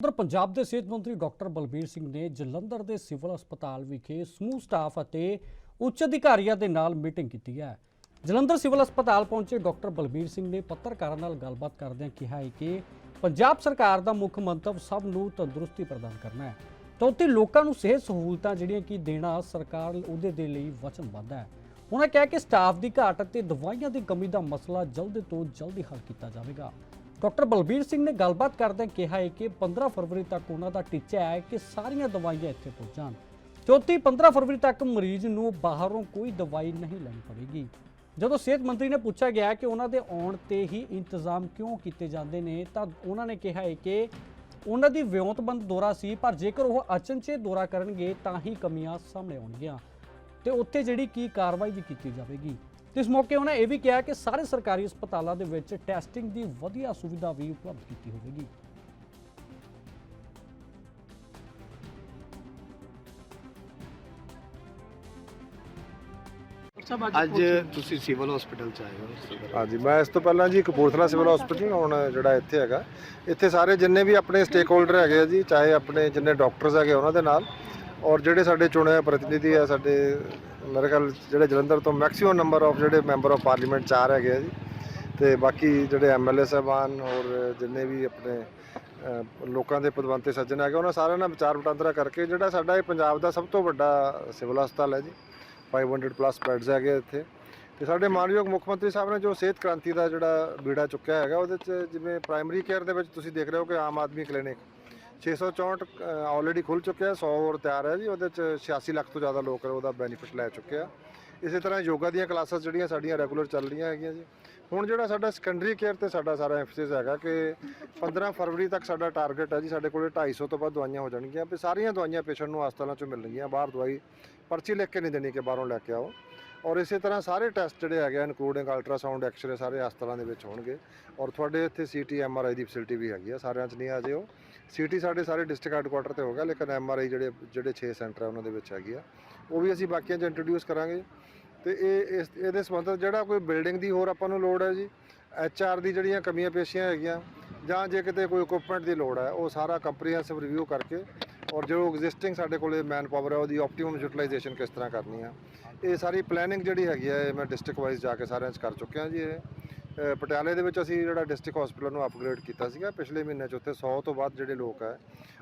ਉਧਰ ਪੰਜਾਬ ਦੇ ਸਿਹਤ ਮੰਤਰੀ ਡਾਕਟਰ ਬਲਬੀਰ ਸਿੰਘ ਨੇ ਜਲੰਧਰ ਦੇ ਸਿਵਲ ਹਸਪਤਾਲ ਵਿਖੇ ਸਮੂਹ ਸਟਾਫ ਅਤੇ ਉੱਚ ਅਧਿਕਾਰੀਆਂ ਦੇ ਨਾਲ ਮੀਟਿੰਗ ਕੀਤੀ ਹੈ। ਜਲੰਧਰ ਸਿਵਲ ਹਸਪਤਾਲ ਪਹੁੰਚੇ ਡਾਕਟਰ ਬਲਬੀਰ ਸਿੰਘ ਨੇ ਪੱਤਰਕਾਰਾਂ ਨਾਲ ਗੱਲਬਾਤ ਕਰਦਿਆਂ ਕਿਹਾ ਹੈ ਕਿ ਪੰਜਾਬ ਸਰਕਾਰ ਦਾ ਮੁੱਖ ਮੰਤਵ ਸਭ ਨੂੰ ਤੰਦਰੁਸਤੀ ਪ੍ਰਦਾਨ ਕਰਨਾ ਹੈ। ਤਾਂ ਉੱਥੇ ਲੋਕਾਂ ਨੂੰ ਸਿਹਤ ਸਹੂਲਤਾਂ ਜਿਹੜੀਆਂ ਕਿ ਦੇਣਾ ਸਰਕਾਰ ਉਹਦੇ ਦੇ ਲਈ ਵਚਨਬੱਧ ਹੈ। ਉਹਨਾਂ ਕਿਹਾ ਕਿ ਸਟਾਫ ਦੀ ਘਾਟ ਅਤੇ ਦਵਾਈਆਂ ਦੀ ਕਮੀ ਦਾ ਮਸਲਾ ਜਲਦ ਤੋਂ ਜਲਦੀ ਹੱਲ ਕੀਤਾ ਜਾਵੇਗਾ। ਡਾਕਟਰ ਬਲਬੀਰ ਸਿੰਘ ਨੇ ਗੱਲਬਾਤ ਕਰਦਿਆਂ ਕਿਹਾ ਹੈ ਕਿ 15 ਫਰਵਰੀ ਤੱਕ ਉਹਨਾਂ ਦਾ ਟੀਚਾ ਹੈ ਕਿ ਸਾਰੀਆਂ ਦਵਾਈਆਂ ਇੱਥੇ ਪਹੁੰਚਣ ਚੌਥੀ 15 ਫਰਵਰੀ ਤੱਕ ਮਰੀਜ਼ ਨੂੰ ਬਾਹਰੋਂ ਕੋਈ ਦਵਾਈ ਨਹੀਂ ਲੈਣੀ ਪਵੇਗੀ। ਜਦੋਂ ਸਿਹਤ ਮੰਤਰੀ ਨੇ ਪੁੱਛਿਆ ਗਿਆ ਕਿ ਉਹਨਾਂ ਦੇ ਆਉਣ ਤੇ ਹੀ ਇੰਤਜ਼ਾਮ ਕਿਉਂ ਕੀਤੇ ਜਾਂਦੇ ਨੇ, ਤਾਂ ਉਹਨਾਂ ਨੇ ਕਿਹਾ ਹੈ ਕਿ ਉਹਨਾਂ ਦੀ ਵਿਉਂਤਬੰਦ ਦੌਰਾ ਸੀ, ਪਰ ਜੇਕਰ ਉਹ ਅਚਨਚੇਤ ਦੌਰਾ ਕਰਨਗੇ ਤਾਂ ਹੀ ਕਮੀਆਂ ਸਾਹਮਣੇ ਆਉਣਗੀਆਂ। ਤੇ ਉੱਥੇ ਜਿਹੜੀ ਕੀ ਕਾਰਵਾਈ ਵੀ ਕੀਤੀ ਜਾਵੇਗੀ। ਇਸ ਮੌਕੇ ਉਹਨਾਂ ਇਹ ਵੀ ਕਿਹਾ ਕਿ ਸਾਰੇ ਸਰਕਾਰੀ ਹਸਪਤਾਲਾਂ ਦੇ ਵਿੱਚ ਟੈਸਟਿੰਗ ਦੀ ਵਧੀਆ ਸੁਵਿਧਾ ਵੀ ਉਪਲਬਧ ਕੀਤੀ ਹੋਵੇਗੀ। ਅੱਜ ਤੁਸੀਂ ਸਿਵਲ ਹਸਪੀਟਲ ਚ ਆਏ ਹੋ ਹਾਂਜੀ ਮੈਂ ਇਸ ਤੋਂ ਪਹਿਲਾਂ ਜੀ ਕਪੂਰਥਲਾ ਸਿਵਲ ਹਸਪੀਟਲ ਹੁਣ ਜਿਹੜਾ ਇੱਥੇ ਹੈਗਾ। ਇੱਥੇ ਸਾਰੇ ਜਿੰਨੇ ਵੀ ਆਪਣੇ ਸਟੇਕ ਹੋਲਡਰ ਹੈਗੇ ਆ ਜੀ ਚਾਹੇ ਆਪਣੇ ਜਿੰਨੇ ਡਾਕਟਰਸ ਹੈਗੇ ਉਹਨਾਂ ਦੇ ਨਾਲ ਔਰ ਜਿਹੜੇ ਸਾਡੇ ਚੁਣੇ ਪ੍ਰਤੀਨਿਧੀ ਆ, ਸਾਡੇ ਮੇਰੇ ਖਿਆਲ ਜਿਹੜੇ ਜਲੰਧਰ ਤੋਂ ਮੈਕਸਿਮਮ ਨੰਬਰ ਆਫ ਜਿਹੜੇ ਮੈਂਬਰ ਆਫ ਪਾਰਲੀਮੈਂਟ ਚਾਰ ਹੈਗੇ ਆ ਜੀ। ਤੇ ਬਾਕੀ ਜਿਹੜੇ ਐਮਐਲਏ ਸਾਹਿਬਾਨ ਔਰ ਜਿੰਨੇ ਵੀ ਆਪਣੇ ਲੋਕਾਂ ਦੇ ਪਦਵੰਤੇ ਸੱਜਣ ਹੈਗੇ, ਉਹਨਾਂ ਸਾਰਿਆਂ ਨਾਲ ਵਿਚਾਰ ਵਟਾਂਦਰਾ ਕਰਕੇ ਜਿਹੜਾ ਸਾਡਾ ਇਹ ਪੰਜਾਬ ਦਾ ਸਭ ਤੋਂ ਵੱਡਾ ਸਿਵਲ ਹਸਪਤਾਲ ਹੈ ਜੀ। 500 ਪਲੱਸ ਬੈੱਡਸ ਹੈਗੇ ਇੱਥੇ। ਤੇ ਸਾਡੇ ਮਾਨਯੋਗ ਮੁੱਖ ਮੰਤਰੀ ਸਾਹਿਬ ਨੇ ਜੋ ਸਿਹਤ ਕ੍ਰਾਂਤੀ ਦਾ ਜਿਹੜਾ ਬੀੜਾ ਚੁੱਕਿਆ ਹੈਗਾ, ਉਹਦੇ 'ਚ ਜਿਵੇਂ ਪ੍ਰਾਇਮਰੀ ਕੇਅਰ ਦੇ ਵਿੱਚ ਤੁਸੀਂ ਦੇਖ ਰਹੇ ਹੋ ਕਿ ਆਮ ਆਦਮੀ ਕਲੀਨਿਕ 664 ਆਲਰੇਡੀ ਖੁੱਲ ਚੁੱਕਿਆ 100 ਹੋਰ ਤਿਆਰ ਹੈ ਜੀ, ਉਹਦੇ 'ਚ 86 ਲੱਖ ਤੋਂ ਜ਼ਿਆਦਾ ਲੋਕ ਉਹਦਾ ਬੈਨੀਫਿਟ ਲੈ ਚੁੱਕੇ ਆ। ਇਸੇ ਤਰ੍ਹਾਂ ਯੋਗਾ ਦੀਆਂ ਕਲਾਸਾਂ ਜਿਹੜੀਆਂ ਸਾਡੀਆਂ ਰੈਗੂਲਰ ਚੱਲ ਰਹੀਆਂ ਹੈਗੀਆਂ ਜੀ। ਹੁਣ ਜਿਹੜਾ ਸਾਡਾ ਸੈਕੰਡਰੀ ਕੇਅਰ ਤੇ ਸਾਡਾ ਸਾਰਾ ਐਮਫਸਿਸ ਹੈਗਾ ਕਿ 15 ਫਰਵਰੀ ਤੱਕ ਸਾਡਾ ਟਾਰਗੇਟ ਹੈ ਜੀ, ਸਾਡੇ ਕੋਲੇ 250 ਤੋਂ ਵੱਧ ਦਵਾਈਆਂ ਹੋ ਜਾਣਗੀਆਂ, ਵੀ ਸਾਰੀਆਂ ਦਵਾਈਆਂ ਪੇਸ਼ੈਂਟ ਨੂੰ ਹਸਪਤਾਲਾਂ 'ਚੋਂ ਮਿਲਣਗੀਆਂ ਬਾਹਰ ਦਵਾਈ ਪਰਚੀ ਲਿਖ ਕੇ ਨਹੀਂ ਦੇਣੀ ਕਿ ਬਾਹਰੋਂ ਲੈ ਕੇ ਆਓ। ਔਰ ਇਸੇ ਤਰ੍ਹਾਂ ਸਾਰੇ ਟੈਸਟ ਜਿਹੜੇ ਹੈਗੇ ਇਨਕਲੂਡਿੰਗ ਅਲਟਰਾਸਾਊਂਡ ਐਕਸ-ਰੇ ਸਾਰੇ ਹਸਪਤਾਲਾਂ ਦੇ ਵਿੱਚ ਹੋਣਗੇ। ਔਰ ਤੁਹਾਡੇ ਇੱਥੇ ਸੀਟੀ ਐਮਆਰਆਈ ਦੀ ਫੈਸਿਲਿਟੀ ਵੀ ਹੈਗੀ ਆ, ਸਾਰਿਆਂ 'ਚ ਨਹੀਂ ਆ ਜਿਓ। ਸਿਟੀ ਸਾਡੇ ਸਾਰੇ ਡਿਸਟ੍ਰਿਕਟ ਹੈਡਕੁਆਟਰ ਤੇ ਹੋ ਗਿਆ, ਲੇਕਿਨ ਆਈ ਜਿਹੜੇ ਜਿਹੜੇ 6 ਸੈਂਟਰ ਆ, ਉਹਨਾਂ ਦੇ ਵਿੱਚ ਹੈਗੀ ਆ। ਉਹ ਵੀ ਅਸੀਂ ਬਾਕੀਆਂ 'ਚ ਇੰਟਰੋਡਿਊਸ ਕਰਾਂਗੇ। ਤੇ ਇਹ, ਇਸ, ਇਹਦੇ ਸੰਬੰਧਤ ਜਿਹੜਾ ਕੋਈ ਬਿਲਡਿੰਗ ਦੀ ਹੋਰ ਆਪਾਂ ਨੂੰ ਲੋੜ ਹੈ ਜੀ ਐਚਆਰ ਦੀ ਜਿਹੜੀਆਂ ਕਮੀਆਂ ਪੇਸ਼ੀਆਂ ਹੈਗੀਆਂ, ਜਾਂ ਜੇ ਕਿਤੇ ਕੋਈ ਇਕਵਿਪਮੈਂਟ ਦੀ ਲੋੜ ਹੈ, ਉਹ ਸਾਰਾ ਕੰਪਰੀਹੈਂਸਿਵ ਰਿਵਿਊ ਕਰਕੇ ਔਰ ਜੋ ਐਗਜ਼ਿਸਟਿੰਗ ਸਾਡੇ ਕੋਲੇ ਮੈਨ ਪਾਵਰ ਹੈ, ਉਹਦੀ ਆਪਟੀਮਮ ਯੂਟਿਲਾਈਜੇਸ਼ਨ ਕਿਸ ਤਰ੍ਹਾਂ ਕਰਨੀ ਆ। ਇਹ ਸਾਰੀ ਪਲੈਨਿੰਗ ਜਿਹੜੀ ਹੈਗੀ ਹੈ ਇਹ ਮੈਂ ਡਿਸਟ੍ਰਿਕਟ ਵਾਈਜ਼ ਜਾ ਕੇ ਸਾਰਿਆਂ 'ਚ ਕਰ ਚੁੱਕਿਆ ਜੀ ਇਹ। ਪਟਿਆਲੇ ਦੇ ਵਿੱਚ ਅਸੀਂ ਜਿਹੜਾ ਡਿਸਟ੍ਰਿਕਟ ਹਸਪੀਟਲ ਨੂੰ ਅਪਗ੍ਰੇਡ ਕੀਤਾ ਸੀਗਾ, ਪਿਛਲੇ ਮਹੀਨੇ 'ਚ ਉੱਥੇ 100 ਤੋਂ ਵੱਧ ਜਿਹੜੇ ਲੋਕ ਹੈ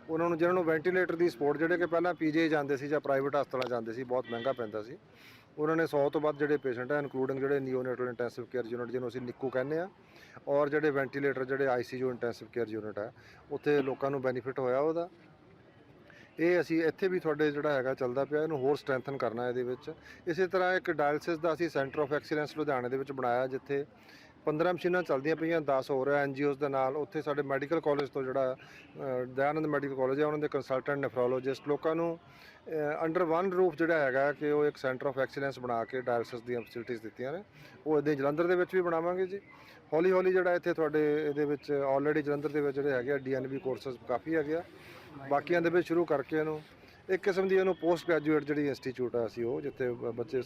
ਉਹਨਾਂ ਨੂੰ, ਜਿਹਨਾਂ ਨੂੰ ਵੈਂਟੀਲੇਟਰ ਦੀ ਸਪੋਰਟ ਜਿਹੜੇ ਕਿ ਪਹਿਲਾਂ ਪੀਜੀ ਜਾਂਦੇ ਸੀ ਜਾਂ ਪ੍ਰਾਈਵੇਟ ਹਸਪਤਾਲਾਂ ਜਾਂਦੇ ਸੀ, ਬਹੁਤ ਮਹਿੰਗਾ ਪੈਂਦਾ ਸੀ, ਉਹਨਾਂ ਨੇ 100 ਤੋਂ ਵੱਧ ਜਿਹੜੇ ਪੇਸ਼ੈਂਟ ਹੈ ਇਨਕਲੂਡਿੰਗ ਜਿਹੜੇ ਨਿਓਨੇਟਲ ਇੰਟੈਂਸਿਵ ਕੇਅਰ ਯੂਨਿਟ ਜਿਹਨੂੰ ਅਸੀਂ ਨਿੱਕੂ ਕਹਿੰਦੇ ਆ, ਔਰ ਜਿਹੜੇ ਵੈਂਟੀਲੇਟਰ ਜਿਹੜੇ ਆਈਸੀਯੂ ਇੰਟੈਂਸਿਵ ਕੇਅਰ ਯੂਨਿਟ ਹੈ ਉੱਥੇ ਲੋਕਾਂ ਨੂੰ ਬੈਨੀਫਿਟ ਹੋਇਆ ਉਹਦਾ। ਇਹ ਅਸੀਂ ਇੱਥੇ ਵੀ ਤੁਹਾਡੇ ਜਿਹੜਾ ਹੈਗਾ ਚੱਲਦਾ ਪਿਆ, ਇਹਨੂੰ ਹੋਰ ਸਟਰੈਂਥਨ ਕਰਨਾ ਇਹਦੇ ਵਿੱਚ। ਇਸੇ ਤਰ੍ਹਾਂ ਇੱਕ ਡਾਇਲਸਿਸ ਦਾ ਅਸੀਂ ਸੈਂਟਰ ਆਫ ਐਕਸੀਲੈਂਸ ਲੁਧਿਆਣੇ ਦੇ ਵਿੱਚ ਬਣਾਇਆ, ਜਿੱਥੇ 15 ਮਸ਼ੀਨਾਂ ਚੱਲਦੀਆਂ ਪਈਆਂ 10 ਹੋਰ ਹੈ ਐਨਜੀਓਜ਼ ਦੇ ਨਾਲ। ਉੱਥੇ ਸਾਡੇ ਮੈਡੀਕਲ ਕਾਲਜ ਤੋਂ ਜਿਹੜਾ ਅ, ਦਇਆਨੰਦ ਮੈਡੀਕਲ ਕਾਲਜ ਹੈ ਉਹਨਾਂ ਦੇ ਕੰਸਲਟੈਂਟ ਨੈਫਰੋਲੋਜਿਸਟ ਲੋਕਾਂ ਨੂੰ ਅੰਡਰ ਵਨ ਰੂਫ ਜਿਹੜਾ ਹੈਗਾ ਕਿ ਉਹ ਇੱਕ ਸੈਂਟਰ ਆਫ ਐਕਸੀਲੈਂਸ ਬਣਾ ਕੇ ਡਾਇਲਸਿਸ ਦੀਆਂ ਫੈਸਿਲਿਟੀਆਂ ਦਿੱਤੀਆਂ ਨੇ। ਉਹ ਇਹਦੇ ਜਲੰਧਰ ਦੇ ਵਿੱਚ ਵੀ ਬਣਾਵਾਂਗੇ ਜੀ। ਹੌਲੀ ਹੌਲੀ ਜਿਹੜਾ ਇੱਥੇ ਤੁਹਾਡੇ ਇਹਦੇ ਵਿੱਚ ਆਲਰੇਡੀ ਜਲੰਧਰ ਦੇ ਵਿੱਚ ਜਿਹੜੇ ਹੈਗੇ ਆ ਡੀਐਨਬੀ ਕੋਰਸਸ ਕਾਫੀ ਹੈਗੇ ਆ। ਬਾਕੀਆਂ ਦੇ ਵਿੱਚ ਸ਼ੁਰੂ ਕਰਕੇ ਇਹਨੂੰ ਇੱਕ ਕਿਸਮ ਦੀ ਇਹਨੂੰ ਪੋਸਟ ਗ੍ਰੈਜੂਏਟ ਜਿਹੜੀ ਇੰਸਟੀਚਿਊਟ ਆ ਅਸੀਂ ਉਹ ਜਿੱਥੇ ਬੱਚੇ